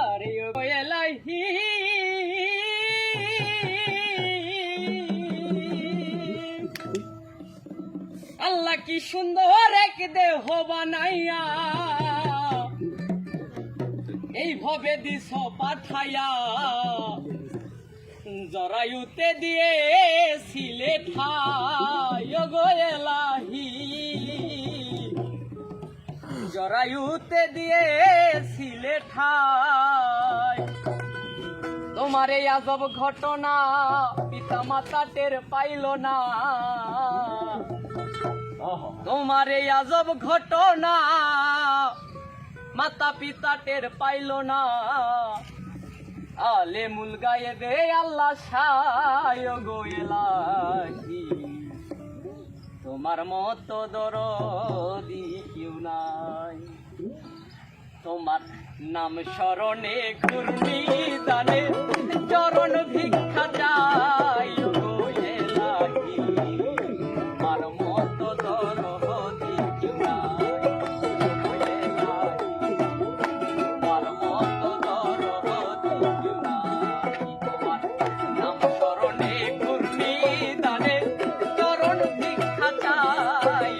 আরে ও এলাহি আল্লাহ কি সুন্দর এক দেহ বানাইয়া এই এইভাবে দিস পাঠাইয়া জরায়ুতে দিয়ে সিলে ঠাই গো জরায়ুতে দিয়ে সিলে ঠাই। তোমার এই আজব ঘটনা পিতা মাতা টের পাইল না। তোমার এই আজব ঘটনা মাতা পিতা টের পাইল না। আলে মুল গায়ে দে আল্লাহ সায় গো তোমার মতো দরদি কেউ নাই। তোমার নাম স্মরণে ঘূর্ণি দানে চরণ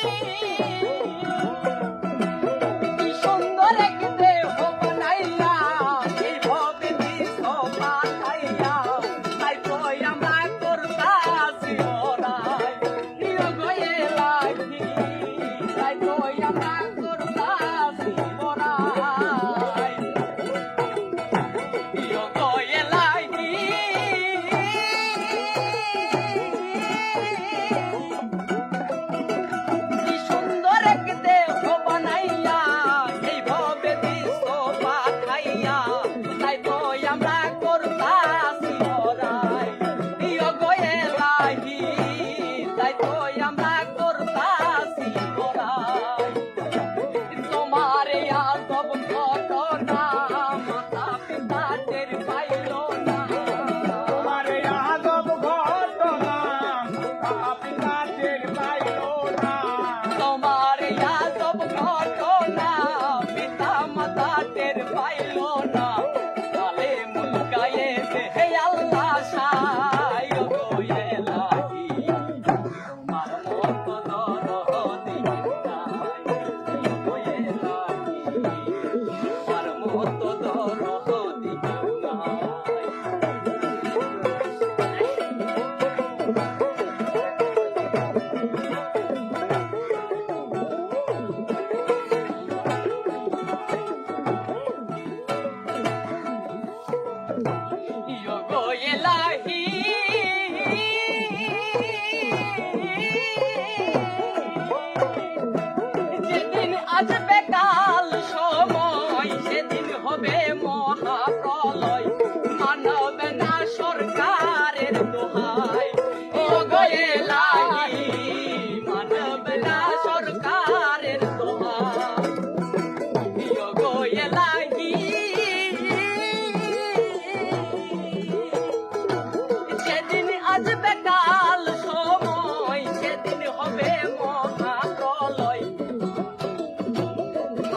কি গয়েলাহি তাই তো আমরা করতাছি ওরাই তোমার সব ঘটনা মাতা পিতা such a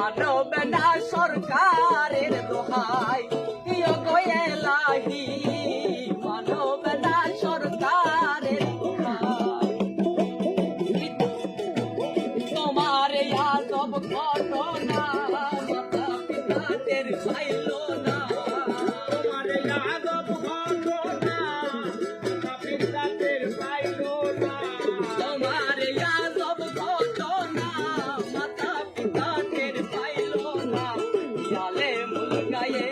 মানবে না সরকারের দোহাই। ইয় গয়েলাহি মানবে না সরকারের তোমার আজব ঘটনা মাতা পিতা টের পাইলো ಕಾಲೇ ಮುಲುಗಾಯೇ